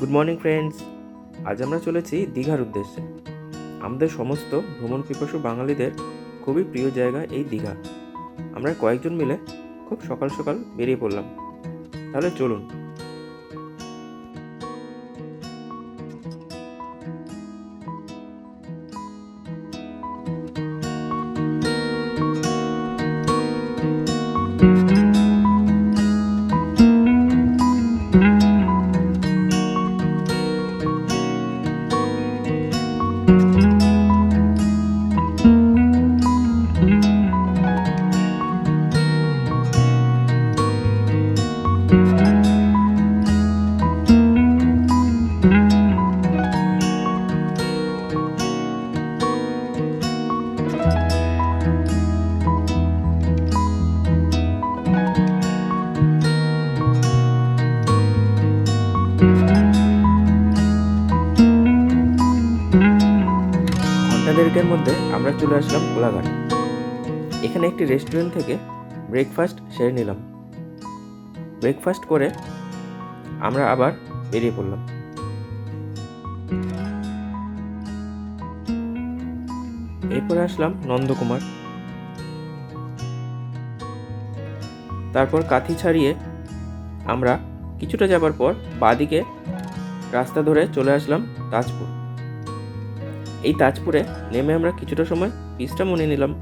Good morning friends আজ আমরা চলেছি দীঘার উদ্দেশ্যে। আমাদের সমস্ত ভ্রমণ পিপাসু বাঙালিদের খুবই প্রিয় জায়গা এই দীঘা। আমরা কয়েকজন মিলে খুব সকাল সকাল বেরিয়ে পড়লাম। তাহলে চলুন চলে আসলাম কোলাঘাট। এখানে একটি রেস্টুরেন্ট থেকে ব্রেকফাস্ট সেরে নিলাম। ব্রেকফাস্ট করে আমরা আবার বেরিয়ে পড়লাম। এরপরে আসলাম নন্দকুমার। তারপর কাথি ছাড়িয়ে আমরা কিছুটা যাবার পর বাদিকে রাস্তা ধরে চলে আসলাম তাজপুর। এই তাজপুরে নেমে আমরা কিছুটা সময় বিশ্রামও মনে নিলাম।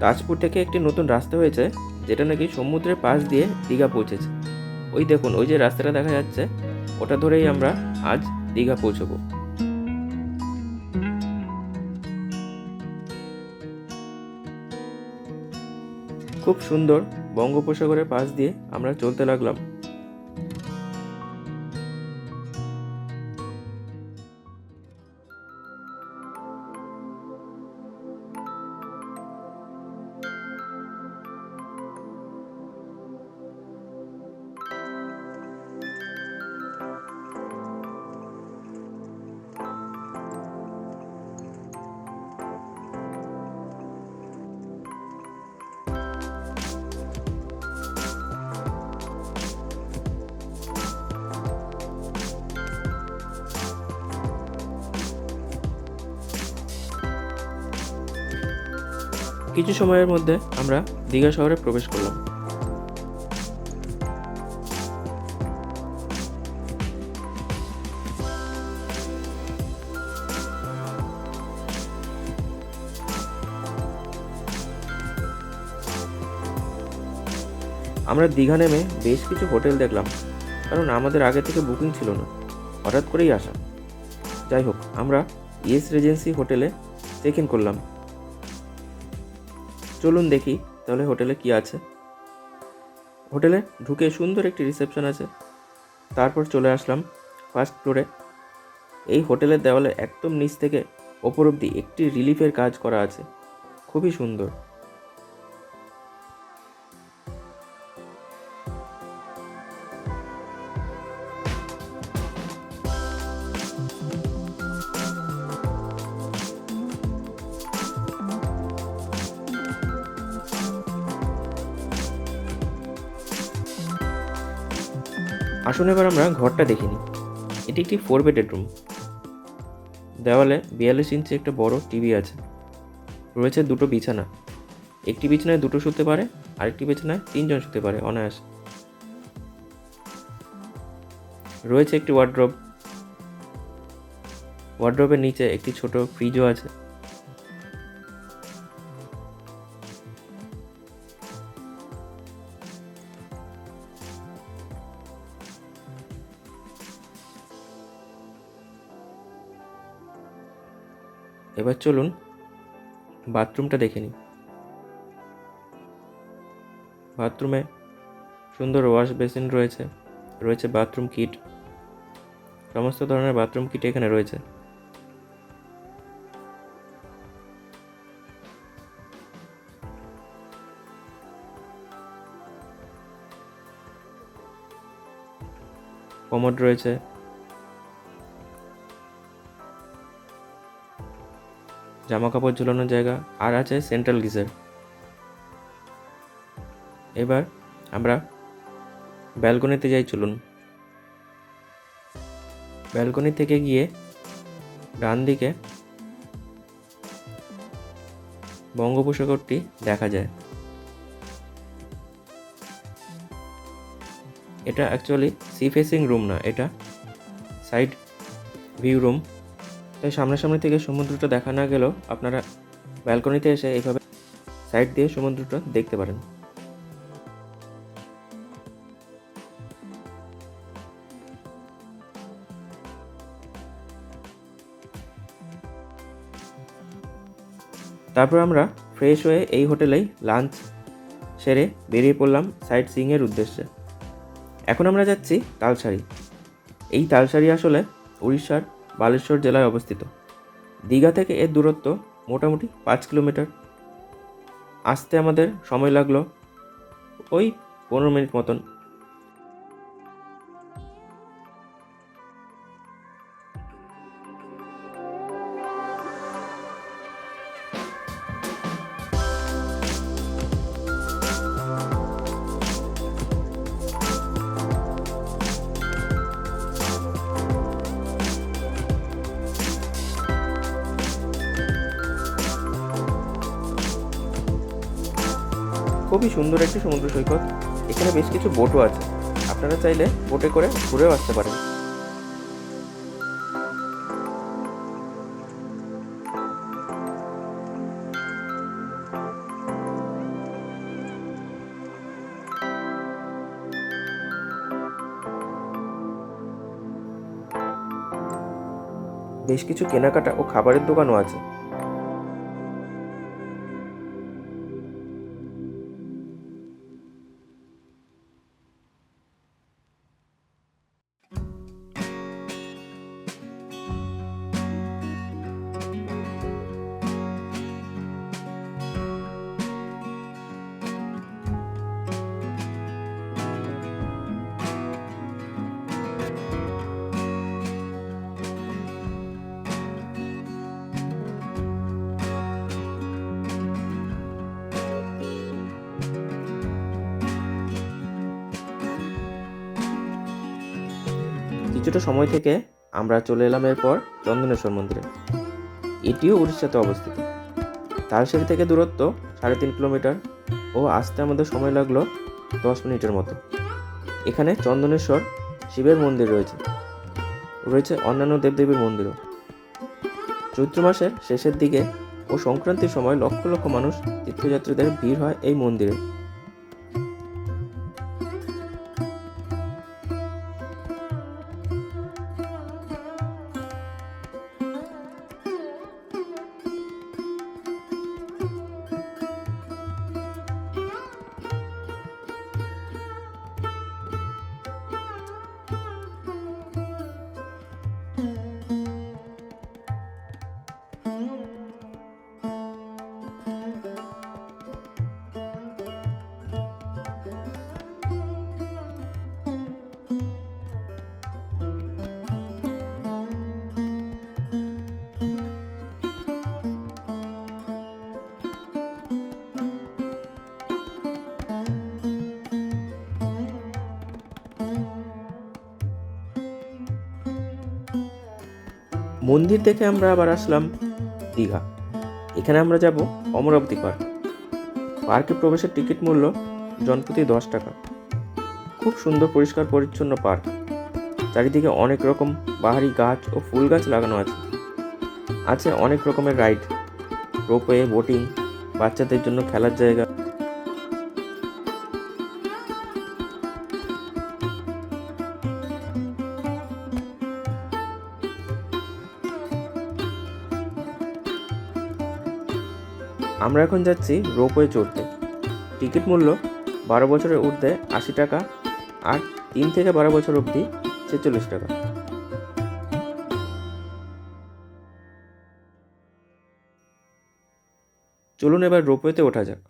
তাজপুর থেকে একটি নতুন রাস্তা হয়েছে, যেটা নাকি সমুদ্রের পাশ দিয়ে দীঘা পৌঁছেছে। ওই দেখুন, ওই যে রাস্তাটা দেখা যাচ্ছে, ওটা ধরেই আমরা আজ দীঘা পৌঁছবো। খুব সুন্দর বঙ্গোপসাগরের পাশ দিয়ে আমরা চলতে লাগলাম। কিছু সময়ের মধ্যে আমরা দীঘা শহরে প্রবেশ করলাম। আমরা দীঘা নেমে বেশ কিছু হোটেল দেখলাম, কারণ আমাদের আগে থেকে বুকিং ছিল না। হঠাৎ করেই আসা। যাই হোক, আমরা ইয়েস রেজেন্সি হোটেলে চেক ইন করলাম। চলুন দেখি, তাহলে হোটেলে কি আছে। হোটেলে ঢুকে সুন্দর একটি রিসেপশন আছে। তারপর চলে আসলাম ফার্স্ট ফ্লোরে। এই হোটেলের দেওয়ালে একদম নিচ থেকে ওপর অব্দি একটি রিলিফের কাজ করা আছে। খুবই সুন্দর। আসুন এবার আমরা ঘরটা দেখিনি। এটি একটি ফোর বেডেড রুম দেওয়ালে বিয়াল্লিশ ইঞ্চি একটা বড় টিভি আছে। রয়েছে দুটো বিছানা। একটি বিছানায় দুটো শুতে পারে, আরেকটি বিছানায় তিনজন শুতে পারে অনায়াস। রয়েছে একটি ওয়ার্ড্রব ওয়ার্ড্রবের নিচে একটি ছোট ফ্রিজও আছে। এবার চলুন বাথরুমটা দেখে নিই। বাথরুমে সুন্দর ওয়াশ বেসিন রয়েছে রয়েছে বাথরুম কিট, সমস্ত ধরনের বাথরুম কিট এখানে রয়েছে। কমোড রয়েছে জামা কাপড় ঝুলানোর জায়গা, আর আছে সেন্ট্রাল গিজার এবার আমরা ব্যালকনিতে যাই, চলুন। ব্যালকনি থেকে গিয়ে ডান দিকে বঙ্গোপসাগরটি দেখা যায়। এটা অ্যাকচুয়ালি সি ফেসিং রুম না, এটা সাইড ভিউ রুম তাই সামনাসামনি থেকে সমুদ্রটা দেখা না গেলেও আপনারা ব্যালকনিতে এসে এইভাবে সাইড দিয়ে সমুদ্রটা দেখতে পারেন। তারপর আমরা ফ্রেশ হয়ে এই হোটেলেই লাঞ্চ সেরে বেরিয়ে পড়লাম সাইট সিইংয়ের উদ্দেশ্যে। এখন আমরা যাচ্ছি তালসারি এই তালসারি আসলে উড়িষ্যার বালেশ্বর জেলায় অবস্থিত। দীঘা থেকে এর দূরত্ব মোটামুটি পাঁচ কিলোমিটার। আসতে আমাদের সময় লাগল ওই পনেরো মিনিট মতন। বোটও আছে। আপনারা চাইলে বোটে করে ঘুরেও আসতে পারেন। বেশ কিছু কেনাকাটা ও খাবারের দোকানও আছে। সময় থেকে আমরা চলে এলাম এরপর চন্দনেশ্বর মন্দিরে। এটিও উড়িষ্যাতে অবস্থিত। তালসারি থেকে দূরত্ব সাড়ে তিন কিলোমিটার ও আসতে আমাদের সময় লাগল দশ মিনিটের মতো। এখানে চন্দনেশ্বর শিবের মন্দির রয়েছে। রয়েছে অন্যান্য দেবদেবীর মন্দিরও। চৈত্র মাসের শেষের দিকে ও সংক্রান্তির সময় লক্ষ লক্ষ মানুষ তীর্থযাত্রীদের ভিড় হয় এই মন্দিরে। মন্দির থেকে আমরা আবার আসলাম দীঘা। এখানে আমরা যাব অমরাবতী পার্ক। পার্কে প্রবেশের টিকিট মূল্য জনপ্রতি দশ টাকা। খুব সুন্দর, পরিষ্কার, পরিচ্ছন্ন পার্ক। চারিদিকে অনেক রকম বাহারি গাছ ও ফুল গাছ লাগানো আছে। আছে অনেক রকমের রাইড। রোপওয়ে, বোটিং, বাচ্চাদের জন্য খেলার জায়গা। আমরা এখন যাচ্ছি রোপওয়ে চড়তে। টিকিট মূল্য বারো বছরের ঊর্ধ্বে আশি টাকা আর তিন থেকে বারো বছর অবধি ছেচল্লিশ টাকা। চলুন এবার রোপওয়েতে ওঠা যাক।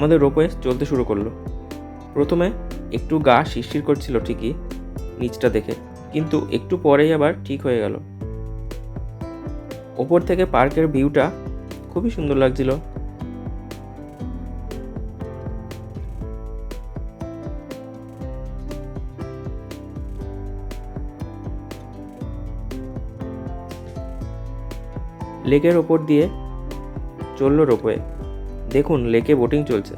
আমাদের রোপওয়ে চলতে শুরু করল। প্রথমে একটু গা শিরশির করছিল ঠিকই, নিচটা দেখে, কিন্তু একটু পরেই আবার ঠিক হয়ে গেল। ওপর থেকে পার্কের ভিউটা খুবই সুন্দর লাগছিল। লেকের ওপর দিয়ে চলল রোপওয়ে। দেখুন লেকে বোটিং চলছে।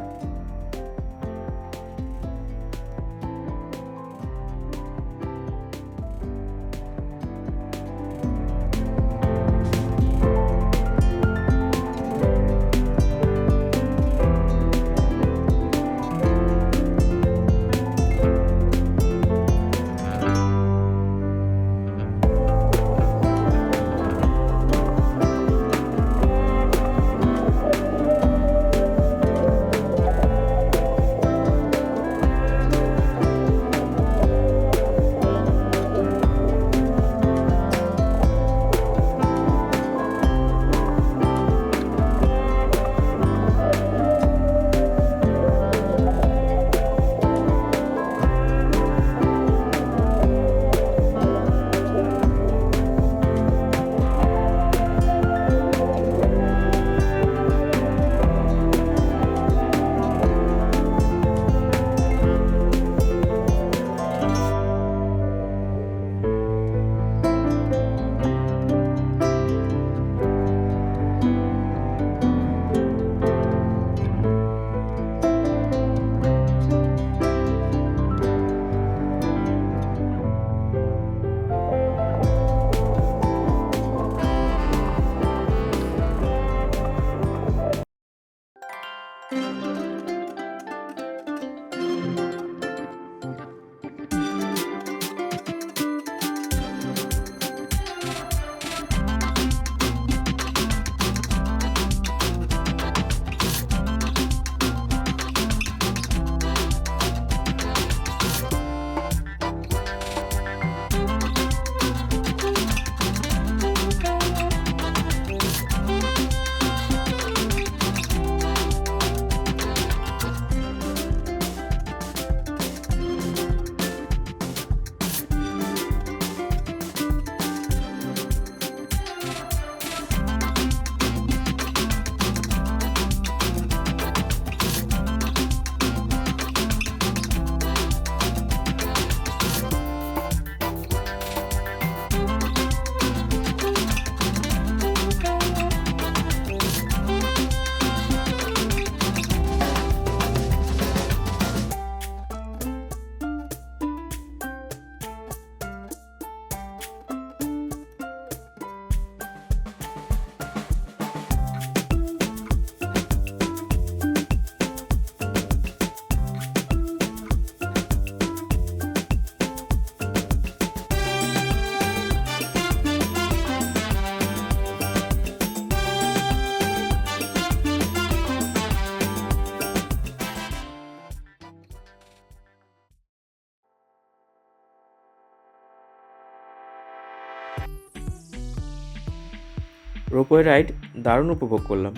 রোপওয়ে রাইড দারুণ উপভোগ করলাম।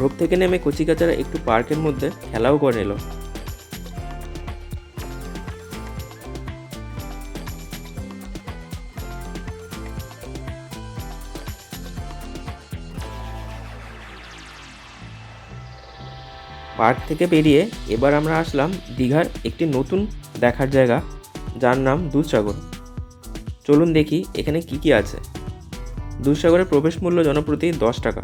রোপ থেকে নেমে কচিকাচারা একটু পার্কের মধ্যে খেলাও করে এলো পার্ক থেকে বেরিয়ে এবার আমরা আসলাম দীঘার একটি নতুন দেখার জায়গা, যার নাম দুধসাগর। চলুন দেখি এখানে কি কি আছে। দুধসাগরের প্রবেশ মূল্য জনপ্রতি দশ টাকা।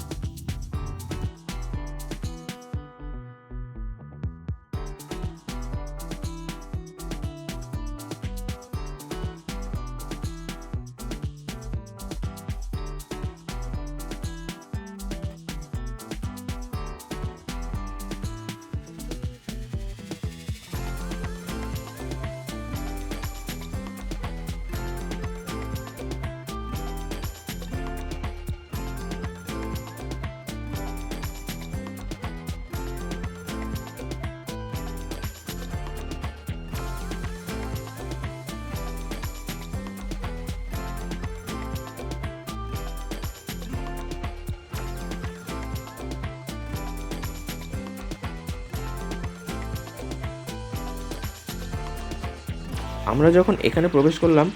আমরা যখন এখানে প্রবেশ করলাম,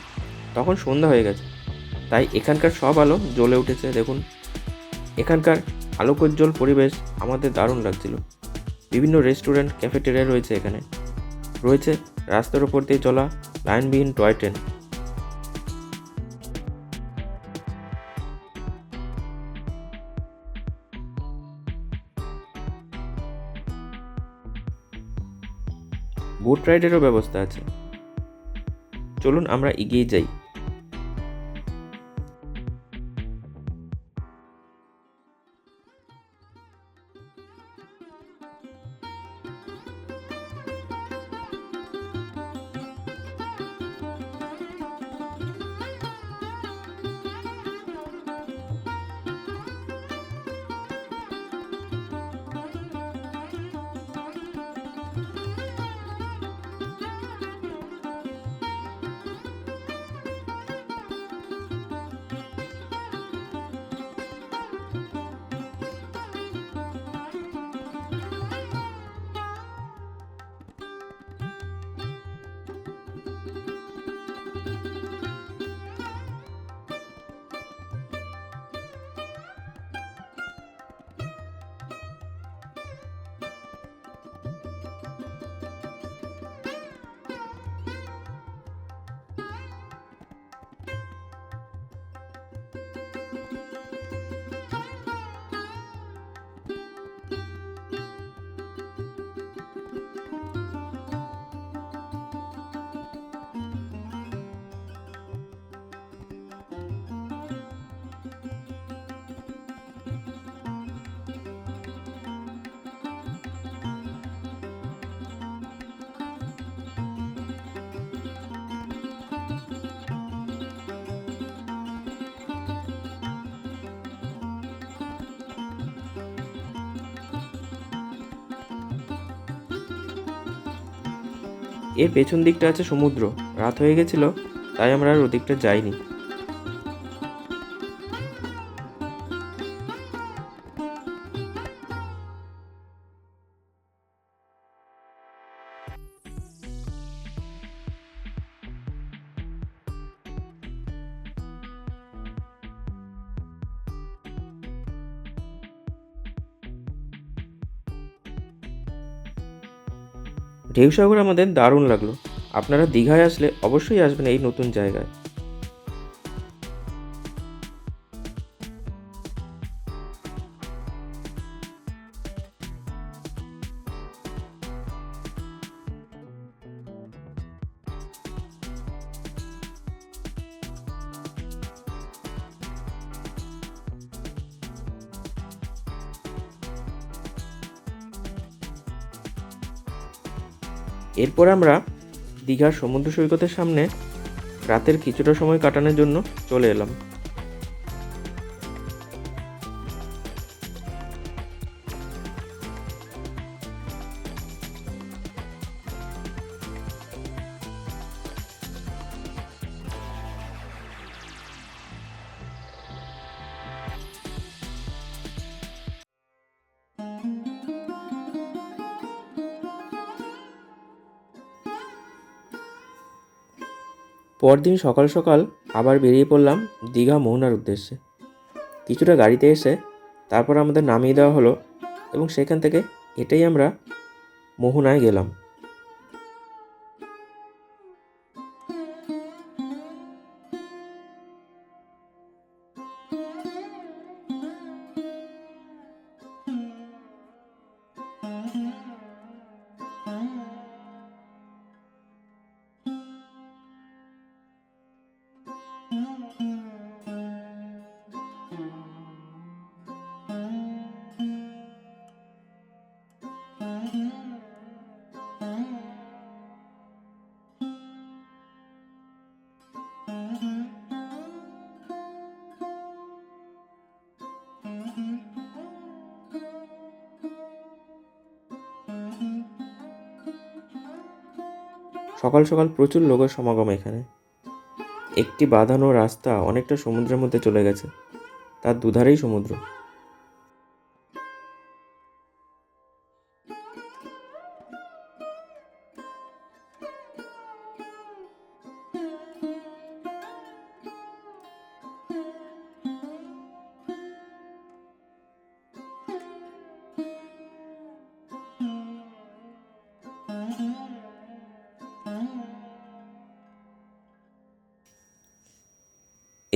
তখন সন্ধ্যা হয়ে গেছে। তাই এখানকার সব আলো জ্বলে উঠেছে, দেখুন। এখানকার আলোকোজ্জ্বল পরিবেশ আমাদের দারুণ লাগছিল। বিভিন্ন রেস্টুরেন্ট, ক্যাফেটেরিয়া রয়েছে এখানে। রয়েছে রাস্তার ওপর দিয়ে চলা লাইনবিহীন টয় ট্রেন। বোট রাইডেরও ব্যবস্থা আছে। চলুন আমরা এগিয়ে যাই। এর পেছন দিকটা আছে সমুদ্র। রাত হয়ে গেছিল তাই আমরা আর ওদিকটা যাইনি। ঢেউসাগর আমাদের দারুণ লাগল। আপনারা দীঘায় আসলে অবশ্যই আসবেন এই নতুন জায়গায়। এরপর আমরা দীঘার সমুদ্র সৈকতের সামনে রাতের কিছুটা সময় কাটানোর জন্য চলে এলাম। পরদিন সকাল সকাল আবার বেরিয়ে পড়লাম দীঘা মোহনার উদ্দেশ্যে। কিছুটা গাড়িতে এসে তারপর আমাদের নামিয়ে দেওয়া হলো এবং সেখান থেকে এটাই আমরা মোহনায় গেলাম। সকাল সকাল প্রচুর লোকের সমাগম এখানে। একটি বাঁধানো রাস্তা অনেকটা সমুদ্রের মধ্যে চলে গেছে। তার দুধারেই সমুদ্র।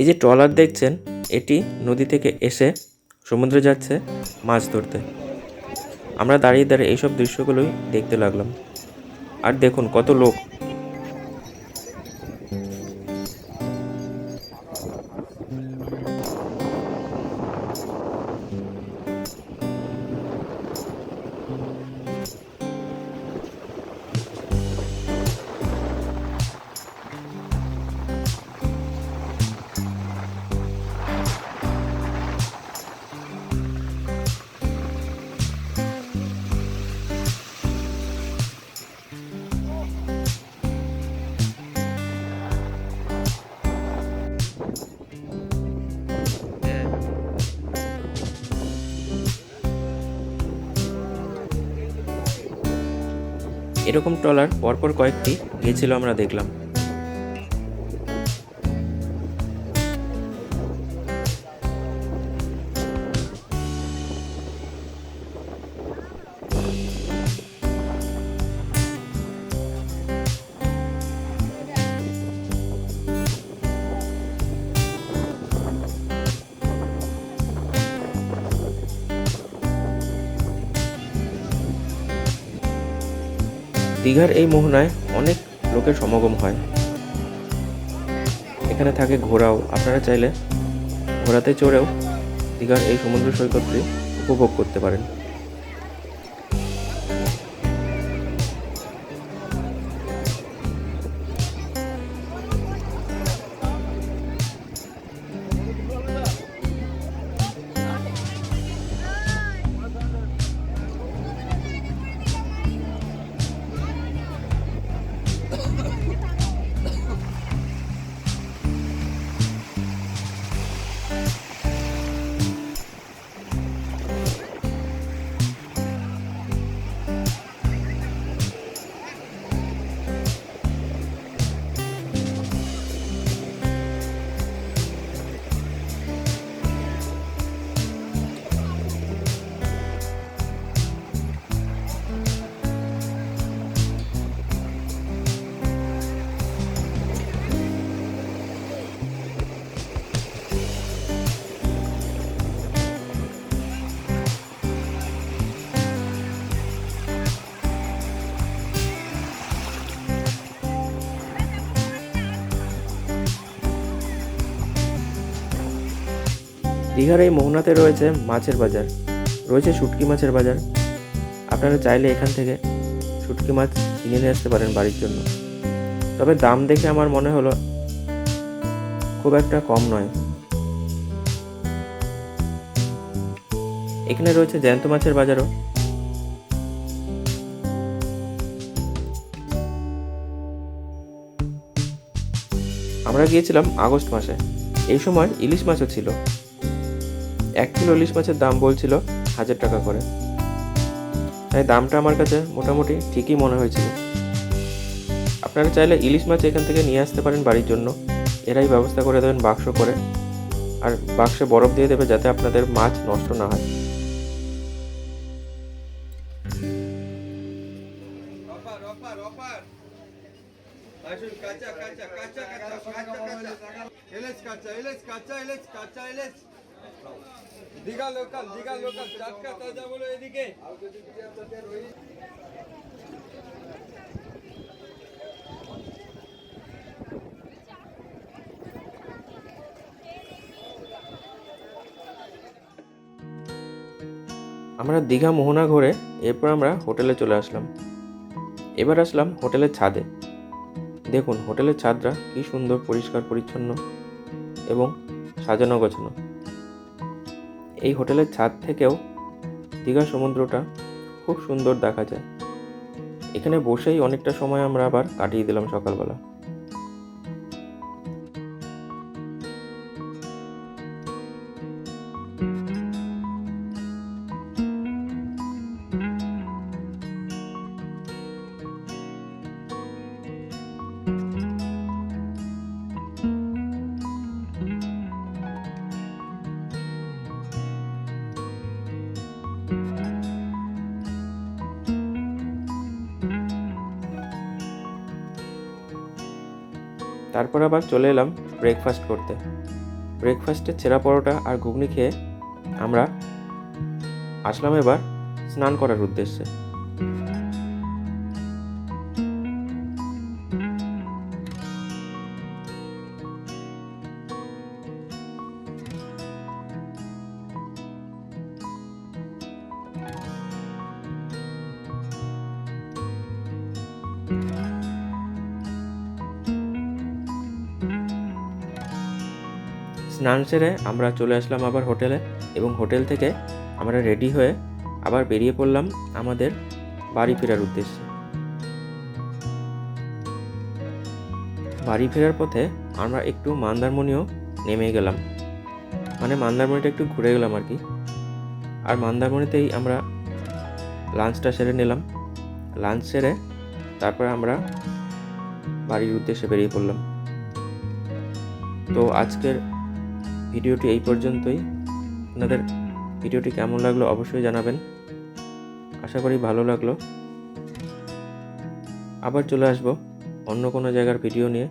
যে ট্রলার দেখছেন, এটি নদী থেকে এসে সমুদ্রে যাচ্ছে মাছ ধরতে। আমরা দাঁড়িয়ে দাঁড়িয়ে এইসব দৃশ্যগুলোই দেখতে লাগলাম। আর দেখুন কত লোক এরকম ট্রলার পরপর কয়েকটি গেছিল আমরা দেখলাম। দীঘার এই মোহনায় অনেক লোকের সমাগম হয়। এখানে থাকে ঘোড়াও। আপনারা চাইলে ঘোড়াতে চড়েও দীঘার এই সমুদ্র সৈকতটি উপভোগ করতে পারেন। দীঘার এই মোহনাতে রয়েছে মাছের বাজার। রয়েছে শুটকি মাছের বাজার। আপনারা চাইলে এখান থেকে শুটকি মাছ কিনে নিয়ে আসতে পারেন বাড়ির জন্য। তবে দাম দেখে আমার মনে হলো খুব একটা কম নয়। এখানে রয়েছে জ্যান্ত মাছের বাজারও। আমরা গিয়েছিলাম আগস্ট মাসে। এই সময় ইলিশ মাছও ছিল। এক কিলো ইলিশ মাছের দাম বলছিল হাজার টাকা করে। তাই দামটা আমার কাছে মোটামুটি ঠিকই মনে হয়েছিল। আপনারা চাইলে ইলিশ মাছ এখান থেকে নিয়ে আসতে পারেন বাড়ির জন্য। এরাই ব্যবস্থা করে দেবেন বাক্স করে। আর বাক্সে বরফ দিয়ে দেবে যাতে আপনাদের মাছ নষ্ট না হয়। কাঁচা কাঁচা কাঁচা কাঁচা কাঁচা। কাঁচা কাঁচা কাঁচা দীঘা লোকাল দীঘা লোকাল তাজা বলো এদিকে। আমরা দীঘা মোহনা ঘুরে, এরপর আমরা হোটেলে চলে আসলাম। এবার আসলাম হোটেলের ছাদে। দেখুন, হোটেলের ছাদটা কি সুন্দর, পরিষ্কার, পরিচ্ছন্ন এবং সাজানো গোছানো। এই হোটেলের ছাদ থেকেও দীঘা সমুদ্রটা খুব সুন্দর দেখা যায়। এখানে বসেই অনেকটা সময় আমরা আবার কাটিয়ে দিলাম সকালবেলা। তারপর আবার চলে এলাম ব্রেকফাস্ট করতে। ব্রেকফাস্টে ছেঁড়া পরোটা আর ঘুগনি খেয়ে আমরা আসলাম এবার স্নান করার উদ্দেশ্যে। স্নান সেরে আমরা চলে আসলাম আবার হোটেলে এবং হোটেল থেকে আমরা রেডি হয়ে আবার বেরিয়ে পড়লাম আমাদের বাড়ি ফেরার উদ্দেশ্যে। বাড়ি ফেরার পথে আমরা একটু মন্দারমণিও নেমে গেলাম। মানে মন্দারমণিটা একটু ঘুরে গেলাম আর কি। আর মন্দারমণিতেই আমরা লাঞ্চটা সেরে নিলাম। লাঞ্চ সেরে তারপরে আমরা বাড়ির উদ্দেশ্যে বেরিয়ে পড়লাম। তো আজকের ভিডিওটি এই পর্যন্তই। আপনাদের ভিডিওটি কেমন লাগল অবশ্যই জানাবেন। আশা করি ভালো লাগল। আবার চলে আসব অন্য কোনো জায়গার ভিডিও নিয়ে।